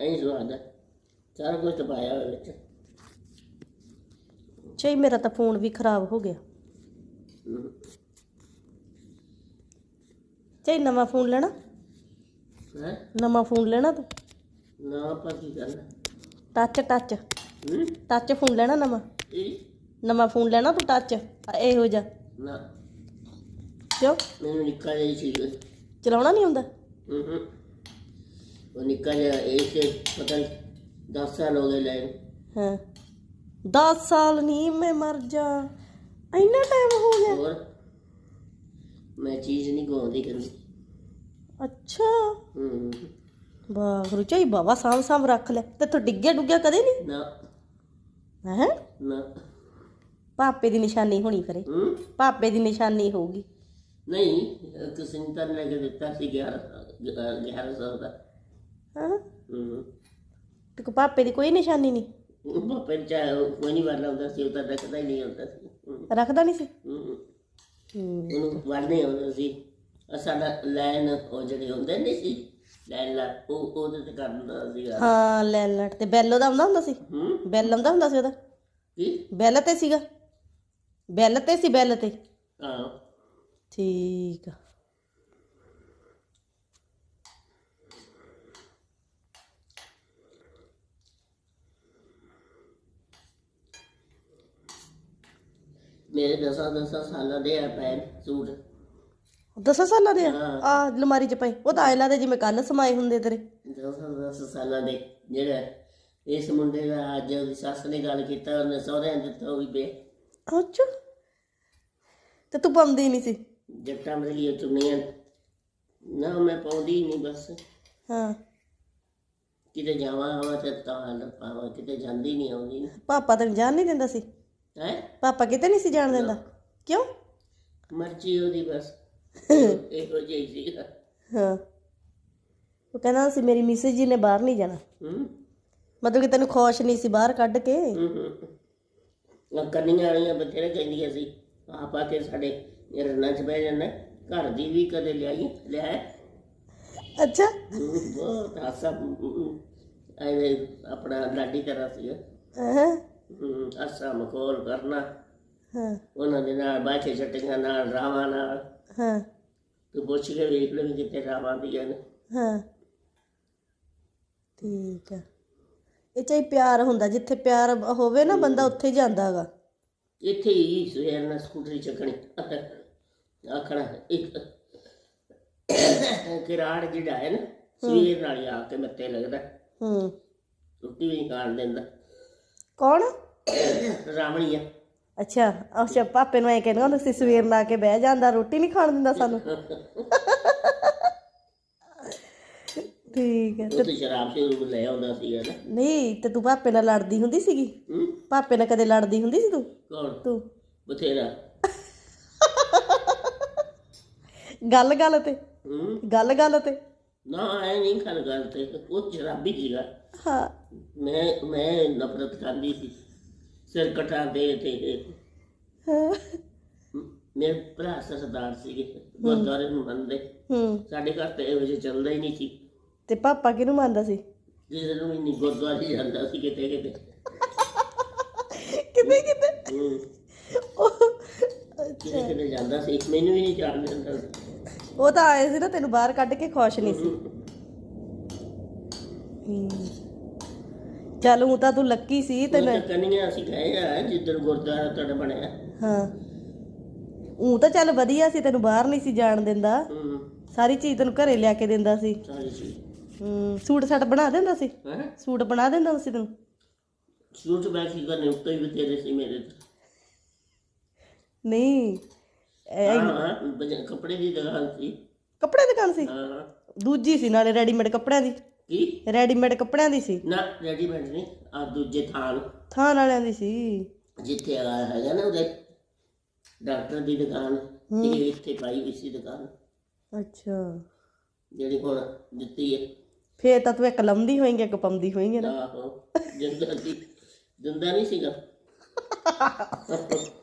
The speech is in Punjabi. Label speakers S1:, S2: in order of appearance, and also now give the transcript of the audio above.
S1: ਐਂ ਸਵਾਦ ਹੈ ਸਾਰਾ ਕੁਝ ਪਾਇਆ ਹੋਇਆ ਵਿੱਚ।
S2: ਚਾਈ ਮੇਰਾ ਤਾਂ ਫੋਨ ਵੀ ਖਰਾਬ ਹੋ ਗਿਆ।
S1: ਹਮ।
S2: ਚਾਈ ਨਵਾਂ ਫੋਨ ਲੈਣਾ?
S1: ਹੈਂ?
S2: ਨਵਾਂ ਫੋਨ ਲੈਣਾ ਤੂੰ?
S1: ਨਾ ਆਪਾਂ ਕੀ ਕਰਨਾ?
S2: Touch touch.
S1: ਹੂੰ?
S2: ਟੱਚ ਫੋਨ ਲੈਣਾ ਨਵਾਂ?
S1: ਇਹ
S2: ਨਵਾਂ ਫੋਨ ਲੈਣਾ ਤੂੰ ਟੱਚ? ਆ ਇਹੋ ਜਿਹਾ।
S1: ਨਾ।
S2: ਕਿਉਂ?
S1: ਮੈਨੂੰ ਨਿੱਕਾ ਜਿਹਾ ਹੀ ਸੀ।
S2: ਚਲਾਉਣਾ ਨਹੀਂ ਹੁੰਦਾ
S1: ਹੂੰ। ਹੂੰ ਉਹ ਨਿੱਕਾ ਜਿਹਾ ਇਹ ਤੇ ਪਤਾ ਨਹੀਂ 10 ਸਾਲ ਹੋ ਗਏ ਲੈਣ
S2: ਹਾਂ। 10 ਸਾਲ ਨਹੀਂ ਮੈਂ ਮਰ ਜਾ। ਇੰਨਾ ਟਾਈਮ ਹੋ ਗਿਆ।
S1: ਹੋਰ? ਮੈਂ ਚੀਜ਼ ਨਹੀਂ ਗਵਾਉਂਦੀ ਕਰੀ
S2: ਅੱਛਾ।
S1: ਹੂੰ।
S2: ਵਾਹ ਚਾਈ ਬਾਬਾ ਸਾਂਭ ਸਾਂਭ ਰੱਖ ਲੈ। ਤੇ ਤੂੰ ਡਿੱਗਿਆ ਡੁੱਗਿਆ ਕਦੇ ਨਹੀਂ?
S1: ਨਾ।
S2: ਹੈ?
S1: ਨਾ।
S2: ਪਾਪੇ ਦੀ ਨਿਸ਼ਾਨੀ ਹੋਣੀ ਕਰੇ ਪਾਪੇ ਦੀ ਨਿਸ਼ਾਨੀ ਹੋਊਗੀ।
S1: ਨਹੀਂ ਅਹ ਕਿਸੇ ਨੇ ਤਾਂ ਲੈ ਕੇ ਦਿੱਤਾ ਸੀ 11 1100 ਦਾ।
S2: ਹਾਂ।
S1: ਹੂੰ
S2: ਤੇ ਕੋ ਪਾਪੇ ਦੀ ਕੋਈ ਨਿਸ਼ਾਨੀ ਨਹੀਂ?
S1: ਚਾਹੇ ਉਹ ਕੋਈ ਨਹੀਂ ਵਾਲਾ ਹੁੰਦਾ ਸੀ ਉਹ ਤਾਂ ਰੱਖਦਾ ਹੀ ਨਹੀਂ ਹੁੰਦਾ ਸੀ। ਹੂੰ।
S2: ਰੱਖਦਾ ਨਹੀਂ ਸੀ?
S1: ਹੂੰ
S2: ਹੂੰ
S1: ਉਹਨੂੰ ਵਰਨੇ ਆਉਂਦਾ ਸੀ। ਅਹ ਸਾਡਾ ਲਾਈਨ ਉਹ ਜਿਹੜੇ ਹੁੰਦੇ ਨਹੀਂ ਸੀ ਲਾਈਨ ਲਾ ਉਹ ਉਹਦੇ ਤੇ ਕਰ ਦਿੰਦਾ ਸੀਗਾ
S2: ਹਾਂ ਲੈ ਲਟ ਤੇ ਬੈਲ ਉਹਦਾ ਆਉਂਦਾ ਹੁੰਦਾ ਸੀ?
S1: ਹੂੰ
S2: ਬੈਲ ਆਉਂਦਾ ਹੁੰਦਾ ਸੀ ਉਹਦਾ?
S1: ਕੀ?
S2: ਬੈਲ ਤੇ ਸੀਗਾ। ਬੈਲ ਤੇ ਸੀ ਬੈਲ ਤੇ।
S1: ਹਾਂ।
S2: ਠੀਕ ਆ।
S1: ਮੇਰੇ ਦਸਾਂ ਦਸਾਂ ਸਾਲਾਂ ਦੇ ਆ ਪੈਨ ਸੂਟ।
S2: ਦਸਾਂ ਸਾਲਾਂ ਦੇ ਆ?
S1: ਹਾਂ।
S2: ਆ ਅਲਮਾਰੀ 'ਚ ਪਏ। ਉਹ ਤਾਂ ਆਇਲਾ ਦੇ ਜਿਵੇਂ ਕੱਲ ਸਮਾਏ ਹੁੰਦੇ ਤੇਰੇ।
S1: ਦਸਾਂ ਦਸਾਂ ਸਾਲਾਂ ਦੇ ਜਿਹੜਾ ਇਸ ਮੁੰਡੇ ਦਾ ਅੱਜ ਉਹਦੀ ਸੱਸ ਨੇ ਗੱਲ ਕੀਤਾ ਉਹਨੇ ਸਹੁਰਿਆਂ ਨੇ ਦਿੱਤਾ ਉਹ ਵੀ ਬੇ
S2: ਅੱਛਾ। ਤੇ ਤੂੰ ਪਾਉਂਦੀ ਨਹੀਂ ਸੀ?
S1: ਜੱਟਾਂ ਮਰਗੀਆਂ ਚੁੰਨੀਆਂ ਨਾ ਮੈਂ ਪਾਉਂਦੀ ਨਹੀਂ ਬਸ।
S2: ਹਾਂ।
S1: ਕਿਤੇ ਜਾਵਾਂ ਆਵਾਂ ਤੇ ਤਾਂ ਪਾਵਾਂ ਕਿਤੇ ਜਾਂਦੀ ਨਹੀਂ ਆਉਂਦੀ।
S2: ਪਾਪਾ ਤੈਨੂੰ ਜਾਣ ਨਹੀਂ ਦਿੰਦਾ ਸੀ?
S1: ਹੈ?
S2: ਪਾਪਾ ਕਿਤੇ ਨਹੀਂ ਸੀ ਜਾਣ ਦਿੰਦਾ? ਕਿਉਂ?
S1: ਮਰਜ਼ੀ ਉਹਦੀ ਬਸ। ਇਹੋ ਜਿਹੀ ਸੀ।
S2: ਹਾਂ। ਉਹ ਕਹਿੰਦਾ ਸੀ ਮੇਰੀ ਮਿਸੇਜ ਜੀ ਨੇ ਬਾਹਰ ਨਹੀਂ ਜਾਣਾ।
S1: ਹੂੰ।
S2: ਮਤਲਬ ਕਿ ਤੈਨੂੰ ਖੁਸ਼ ਨਹੀਂ ਸੀ ਬਾਹਰ ਕੱਢ ਕੇ?
S1: ਨਾ ਕੰਨੀਆਂ ਵਾਲੀਆਂ ਬਥੇਰੇ ਕਹਿੰਦੀਆਂ ਸੀ ਆਪ ਆ ਕੇ ਸਾਡੇ ਰੰਨਾਂ 'ਚ ਬਹਿ ਜਾਂਦਾ ਘਰ ਦੀ ਵੀ ਕਦੇ ਲਿਆਈ ਲਿਆ
S2: ਅੱਛਾ।
S1: ਹੂੰ, ਬਹੁਤ ਹਾਸਾ। ਐਵੇਂ ਆਪਣਾ ਲਾਡੀ ਕਰਾ ਸੀਗਾ।
S2: ਹਾਂ।
S1: ਹੂੰ, ਹਾਸਾ ਮਖੌਲ ਕਰਨਾ।
S2: ਹਾਂ।
S1: ਉਹਨਾਂ ਦੇ ਨਾਲ ਬਾਛੇ ਛੱਟੀਆਂ ਨਾਲ ਰਾਵਾਂ ਨਾਲ।
S2: ਹਾਂ।
S1: ਤੂੰ ਪੁੱਛ ਕੇ ਵੇਖ ਲੈ ਕਿਤੇ ਰਾਵਾਂ ਦੀਆਂ ਨੇ।
S2: ਹਾਂ। ਠੀਕ ਆ। ਇਹ ਚਾਹੀ ਪਿਆਰ ਹੁੰਦਾ ਜਿੱਥੇ ਪਿਆਰ ਹੋਵੇ ਨਾ ਬੰਦਾ ਉੱਥੇ ਹੀ ਜਾਂਦਾ ਹੈਗਾ
S1: ਇੱਥੇ ਹੀ ਸਵੇਰ ਨਾਲ ਸਕੂਟਰੀ ਚੱਕਣੀ। ਆਖਣਾ ਇੱਕ ਕਿਰਾੜ ਜਿਹੜਾ ਹੈ ਨਾ ਸਵੇਰ ਨਾਲ ਹੀ ਆ ਕੇ ਮੱਤੇ ਲੱਗਦਾ।
S2: ਹੂੰ
S1: ਰੋਟੀ ਵੀ ਖਾਣ ਦਿੰਦਾ।
S2: ਕੌਣ?
S1: ਰਾਵਣੀਆ
S2: ਅੱਛਾ ਅੱਛਾ ਪਾਪੇ ਨੂੰ ਐ ਕਹਿੰਦਾ ਹੁੰਦਾ ਸੀ ਸਵੇਰ ਲਾ ਕੇ ਬਹਿ ਜਾਂਦਾ ਰੋਟੀ ਨਹੀਂ ਖਾਣ ਦਿੰਦਾ ਸਾਨੂੰ। ਠੀਕ ਹੈ
S1: ਉਹ ਤੇ ਸ਼ਰਾਬ ਤੇ ਰੂਪ ਲੈ ਆਉਂਦਾ ਸੀ ਨਾ।
S2: ਨਹੀਂ ਤੇ ਤੂੰ ਪਾਪੇ ਨਾਲ ਲੜਦੀ ਹੁੰਦੀ ਸੀਗੀ? ਪਾਪੇ ਨਾਲ ਕਦੇ ਲੜਦੀ ਹੁੰਦੀ ਸੀ ਤੂੰ?
S1: ਕੌਣ?
S2: ਤੂੰ।
S1: ਬਥੇਰਾ।
S2: ਗੱਲ ਗੱਲ ਤੇ। ਗੱਲ ਗੱਲ ਤੇ।
S1: ਨਾ ਐ ਨਹੀਂ ਕਰ ਗੱਲ ਤੇ ਉਹ ਸ਼ਰਾਬੀ ਸੀਗਾ।
S2: ਹਾਂ।
S1: ਮੈਂ ਮੈਂ ਨਫ਼ਰਤ ਕਰਦੀ ਸੀ ਸਿਰ ਕਟਾ ਦੇ ਤੇ।
S2: ਹਾਂ।
S1: ਮੇਰੇ ਭਰਾ ਸਰਦਾਰ ਸੀਗੇ ਗੁਰਦੁਆਰੇ ਨੂੰ ਮੰਨਦੇ।
S2: ਹੂੰ।
S1: ਸਾਡੇ ਘਰ ਤੇ ਇਹੋ ਜਿਹਾ ਚੱਲਦਾ ਹੀ ਨਹੀਂ ਸੀ।
S2: ਤੇ ਪਾਪਾ ਕਿਹਨੂੰ ਮੰਨਦਾ ਸੀ?
S1: ਜਿਸ ਨੂੰ ਨਹੀਂ ਗੁਰਦੁਆਰੇ ਜਾਂਦਾ ਸੀ ਕਿਤੇ ਕਿਤੇ।
S2: ਕਿਤੇ ਕਿਤੇ?
S1: ਹੂੰ। ਕਿਤੇ ਕਿਤੇ ਜਾਂਦਾ ਸੀ ਮੈਨੂੰ ਵੀ ਨਹੀਂ ਜਾਣ ਦਿੰਦਾ ਸੀ।
S2: ਉਹ ਤਾਂ ਆਏ ਸੀ ਨਾ ਤੈਨੂੰ ਬਾਹਰ ਕੱਢ ਕੇ ਖੁਸ਼ ਨਹੀਂ ਸੀ। ਹੂੰ। ਚੱਲ ਹੁਣ ਤਾਂ ਤੂੰ ਲੱਕੀ ਸੀ ਤੈਨੂੰ
S1: ਤਾਂ ਕੰਨੀਆਂ ਅਸੀਂ ਗਏ ਆ ਜਿੱਦਣ ਗੁਰਦੁਆਰਾ ਤੁਹਾਡਾ ਬਣਿਆ।
S2: ਹਾਂ। ਉਹ ਤਾਂ ਚੱਲ ਵਧੀਆ ਸੀ ਤੈਨੂੰ ਬਾਹਰ ਨਹੀਂ ਸੀ ਜਾਣ ਦਿੰਦਾ।
S1: ਹੂੰ।
S2: ਸਾਰੀ ਚੀਜ਼ ਤੈਨੂੰ ਘਰੇ ਲਿਆ ਕੇ ਦਿੰਦਾ ਸੀ।
S1: ਸਾਰੀ ਸੀ
S2: ਸੂਟ ਸਾਟ ਬਣਾ ਦਿੰਦਾ ਸੀ?
S1: ਹੈ?
S2: ਸੂਟ ਬਣਾ ਦਿੰਦਾ ਸੀ ਤੈਨੂੰ?
S1: ਸੂਟ ਬੈਠੀ ਕਰਨੇ ਉੱਤੇ ਵੀ ਤੇਰੇ ਸੀ ਮੇਰੇ ਤੇ।
S2: ਨਹੀਂ। ਇਹ
S1: ਹਾਂ ਹਾਂ। ਬਜ- ਕੱਪੜੇ ਦੀ ਦੁਕਾਨ ਸੀ।
S2: ਕੱਪੜੇ ਦੀ ਦੁਕਾਨ ਸੀ?
S1: ਹਾਂ
S2: ਦੂਜੀ ਸੀ ਨਾਲੇ ਰੈਡੀਮੇਡ ਕੱਪੜਿਆਂ ਦੀ।
S1: ਕੀ?
S2: ਰੈਡੀਮੇਡ ਕੱਪੜਿਆਂ ਦੀ ਸੀ।
S1: ਨਾ ਰੈਡੀਮੇਡ ਨਹੀਂ ਆ ਦੂਜੇ ਥਾਂ ਨੂੰ।
S2: ਥਾਂ ਵਾਲਿਆਂ ਦੀ ਸੀ।
S1: ਜਿੱਥੇ ਆ ਹੈਗਾ ਨਾ ਉਹਦੇ ਡਾਕਟਰ ਦੀ ਦੁਕਾਨ ਇਹ ਇੱਥੇ ਪਾਈ ਹੋਈ ਸੀ ਦੁਕਾਨ।
S2: ਅੱਛਾ।
S1: ਜਿਹੜੀ ਹੁਣ ਦਿੱਤੀ ਹੈ।
S2: ਫੇਰ ਤਾਂ ਤੂੰ ਇੱਕ ਲੰਮਦੀ ਹੋਏਂਗੀ ਇੱਕ ਪੰਦੀ ਹੋਏਂਗੀ ਨਾ।
S1: ਆਹੋ ਜਿੰਦਾ ਸੀ ਜਿੰਦਾ ਨਹੀਂ ਸੀਗਾ।